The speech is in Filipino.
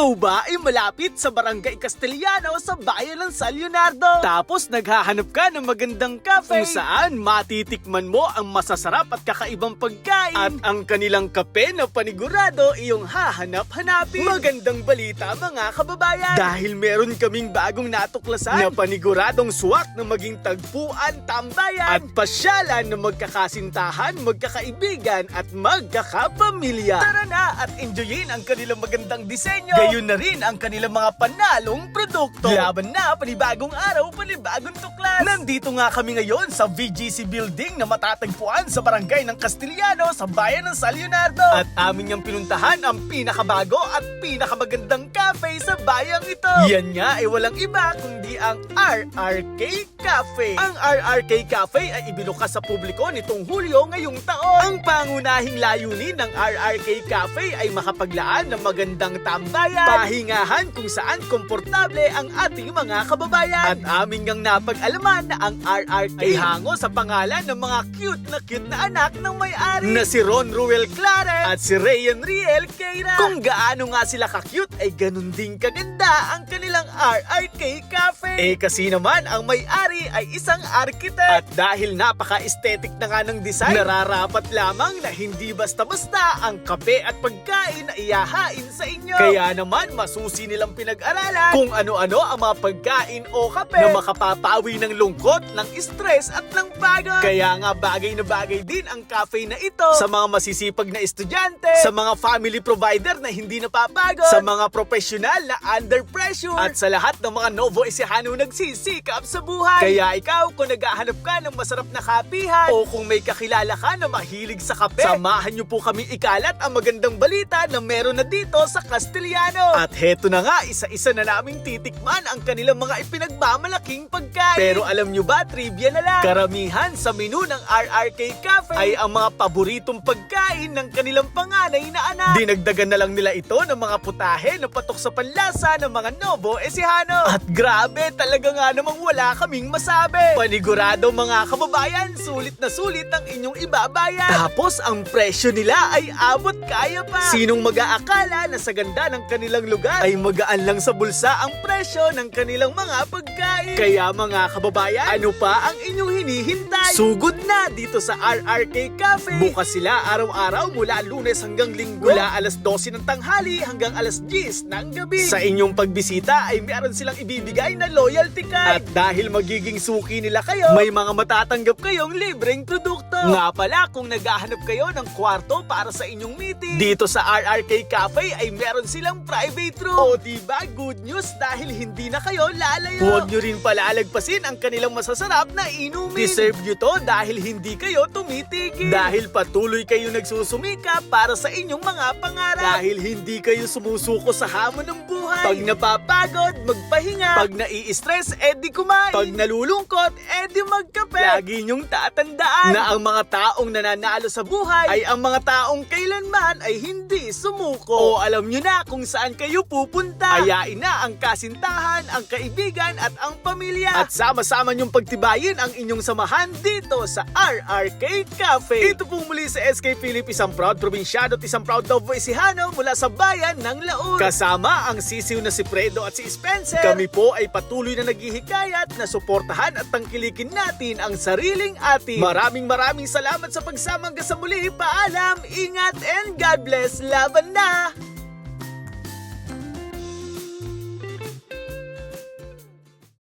Ikaw ba ay malapit sa Barangay Castellano sa bayan ng San Leonardo? Tapos naghahanap ka ng magandang cafe kung saan matitikman mo ang masasarap at kakaibang pagkain at ang kanilang kape na panigurado iyong hahanap-hanapin. Magandang balita mga kababayan dahil meron kaming bagong natuklasan na paniguradong swak na maging tagpuan, tambayan at pasyalan na magkakasintahan, magkakaibigan at magkakapamilya. Tara na at enjoyin ang kanilang magandang disenyo. Gayon na rin ang kanilang mga panalong produkto. Laban na, panibagong araw, panibagong tuklas. Nandito nga kami ngayon sa VGC Building na matatagpuan sa barangay ng Castillano sa bayan ng San Leonardo. At amin niyang pinuntahan ang pinakabago at pinakamagandang cafe sa bayang ito. Yan nga ay walang iba kundi ang RRK Cafe. Ang RRK Cafe ay ibinukas sa publiko nitong Hulyo ngayong taon. Ang pangunahing layunin ng RRK Cafe ay makapaglaan ng magandang tambayan, pahingahan kung saan komportable ang ating mga kababayan. At aming ngang napag-alaman na ang RRK ay hango sa pangalan ng mga cute na cute na anak ng may-ari na si Ron Ruel Claret at si Rayan Riel Keira. Kung gaano nga sila ka-cute ay ganun din kaganda ang kanilang RRK Cafe. Eh kasi naman ang may-ari ay isang architect at dahil napaka-aesthetic na nga ng design, nararapat lamang na hindi basta-basta ang kape at pagkain na iyahain sa inyo. Kaya naman masusi nilang pinag-aralan kung ano-ano ang mga pagkain o kape na makapapawi ng lungkot, ng stress at ng pagod. Kaya nga bagay na bagay din ang cafe na ito sa mga masisipag na estudyante, sa mga family provider na hindi napapagod, sa mga profesional na under pressure, at sa lahat ng mga Novo Ecijano nagsisikap sa buhay. Kaya ikaw, kung naghahanap ka ng masarap na kapihan, o kung may kakilala ka na mahilig sa kape, samahan niyo po kami ikalat ang magandang balita na meron na dito sa Castellano. At heto na nga, isa-isa na naming titikman ang kanilang mga ipinagmamalaking pagkain. Pero alam nyo ba, trivia na lang, karamihan sa menu ng RRK Cafe ay ang mga paboritong pagkain ng kanilang panganay na anak. Dinagdagan na lang nila ito ng mga putahe na patok sa panlasa ng mga Novo Ecijano. At grabe, talaga nga namang wala kaming masabi. Panigurado mga kababayan, sulit na sulit ang inyong ibabayan. Tapos ang presyo nila ay abot kaya pa. Sinong mag-aakala na sa ganda ng kanilang lugar ay magaan lang sa bulsa ang presyo ng kanilang mga pagkain. Kaya mga kababayan, ano pa ang inyong hinihintay? Sugod na dito sa RRK Cafe. Bukas sila araw-araw mula lunes hanggang linggo. Mula alas 12 ng tanghali hanggang alas 10 ng gabi. Sa inyong pagbisita ay meron silang ibibigay na loyalty card. At dahil magiging suki nila kayo, may mga matatanggap kayong libreng produkto. Nga pala, kung naghahanap kayo ng kwarto para sa inyong meeting, dito sa RRK Cafe ay meron silang private room. O diba, good news dahil hindi na kayo lalayo. Huwag nyo rin palalagpasin ang kanilang masasarap na inumin. Deserve nyo to dahil hindi kayo tumitigil. Dahil patuloy kayo nagsusumika para sa inyong mga pangarap. Dahil hindi kayo sumusuko sa hamon ng buhay. Pag napapagod, magpahinga. Pag nai-stress, edi kumain. Pag nalulungkot, edi magkape. Lagi nyong tatandaan na ang mga taong nananalo sa buhay ay ang mga taong kailanman ay hindi sumuko. O alam nyo na kung saan kayo pupunta. Ayain na ang kasintahan, ang kaibigan at ang pamilya. At sama-sama nyong pagtibayin ang inyong samahan dito sa RRK Cafe. Ito pong muli sa SK Philip, isang proud probinsyano at isang proud Ecijano mula sa bayan ng Laon. Kasama ang sisiw na si Fredo at si Spencer. Kami po ay patuloy na naghihikayat na suportahan at tangkilikin natin ang sariling atin. Maraming maraming salamat sa pagsama hanggang sa muli. Paalam, ingat and God bless. Laban na!